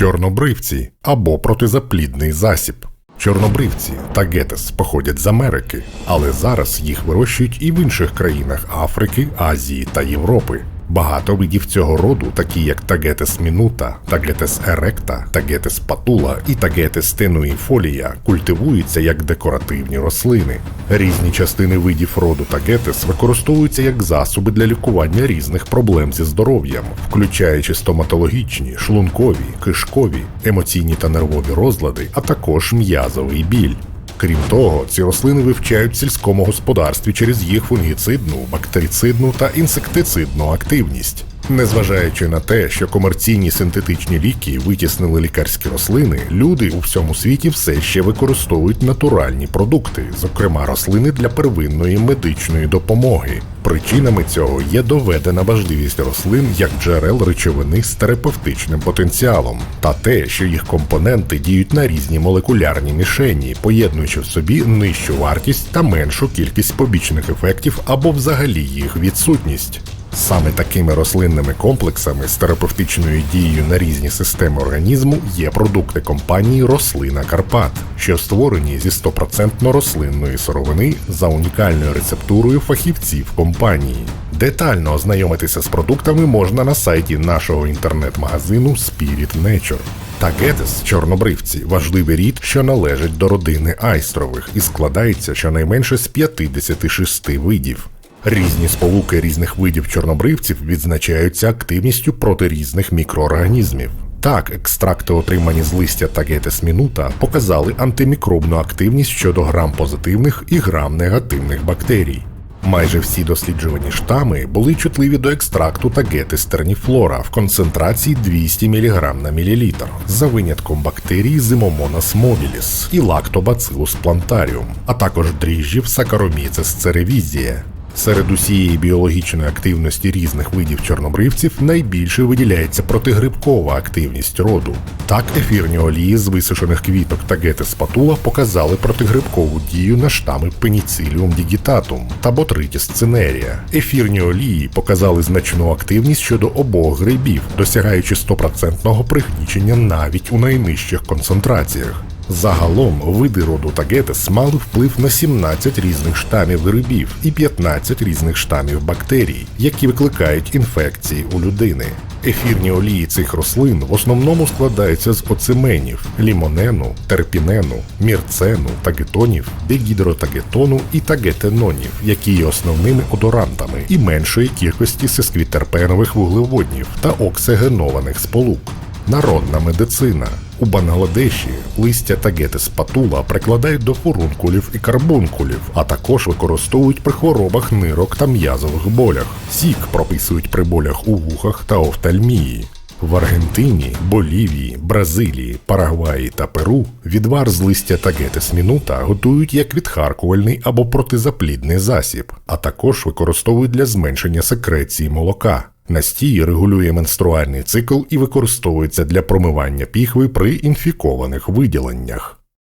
Чорнобривці або протизаплідний засіб. Чорнобривці та гетес походять з Америки, але зараз їх вирощують і в інших країнах Африки, Азії та Європи. Багато видів цього роду, такі як Тагетес мінута, Тагетес еректа, Тагетес патула і Тагетес тенуїфолія, культивуються як декоративні рослини. Різні частини видів роду Тагетес використовуються як засоби для лікування різних проблем зі здоров'ям, включаючи стоматологічні, шлункові, кишкові, емоційні та нервові розлади, а також м'язовий біль. Крім того, ці рослини вивчають в сільському господарстві через їх фунгіцидну, бактерицидну та інсектицидну активність. Незважаючи на те, що комерційні синтетичні ліки витіснили лікарські рослини, люди у всьому світі все ще використовують натуральні продукти, зокрема рослини для первинної медичної допомоги. Причинами цього є доведена важливість рослин як джерел речовини з терапевтичним потенціалом, та те, що їх компоненти діють на різні молекулярні мішені, поєднуючи в собі нижчу вартість та меншу кількість побічних ефектів або взагалі їх відсутність. Саме такими рослинними комплексами з терапевтичною дією на різні системи організму є продукти компанії Рослина Карпат, що створені зі 100% рослинної сировини за унікальною рецептурою фахівців компанії. Детально ознайомитися з продуктами можна на сайті нашого інтернет-магазину Spirit Nature. Тагетес чорнобривці важливий рід, що належить до родини айстрових і складається щонайменше з 56 видів. Різні сполуки різних видів чорнобривців відзначаються активністю проти різних мікроорганізмів. Так, екстракти, отримані з листя Тагетес мінута, показали антимікробну активність щодо грам позитивних і грам негативних бактерій. Майже всі досліджувані штами були чутливі до екстракту Тагетес терніфлора в концентрації 200 мг на мілілітр, за винятком бактерій Zimomonas mobilis і Lactobacillus plantarium, а також дріжджів Saccharomyces cerevisiae. Серед усієї біологічної активності різних видів чорнобривців найбільше виділяється протигрибкова активність роду. Так, ефірні олії з висушених квіток та гетеспатула показали протигрибкову дію на штами Penicillium digitatum та Botrytis cinerea. Ефірні олії показали значну активність щодо обох грибів, досягаючи 100% пригнічення навіть у найнижчих концентраціях. Загалом види роду Тагетес мали вплив на 17 різних штамів грибів і 15 різних штамів бактерій, які викликають інфекції у людини. Ефірні олії цих рослин в основному складаються з оцименів, лімонену, терпінену, мірцену, тагетонів, дегідротагетону і тагетенонів, які є основними одорантами і меншої кількості сесквітерпенових вуглеводнів та оксигенованих сполук. Народна медицина. У Бангладеші листя тагетис патула прикладають до фурункулів і карбункулів, а також використовують при хворобах нирок та м'язових болях. Сік прописують при болях у вухах та офтальмії. В Аргентині, Болівії, Бразилії, Парагваї та Перу відвар з листя тагетис мінута готують як відхаркувальний або протизаплідний засіб, а також використовують для зменшення секреції молока. Настій регулює менструальний цикл і використовується для промивання піхви при інфікованих виділеннях.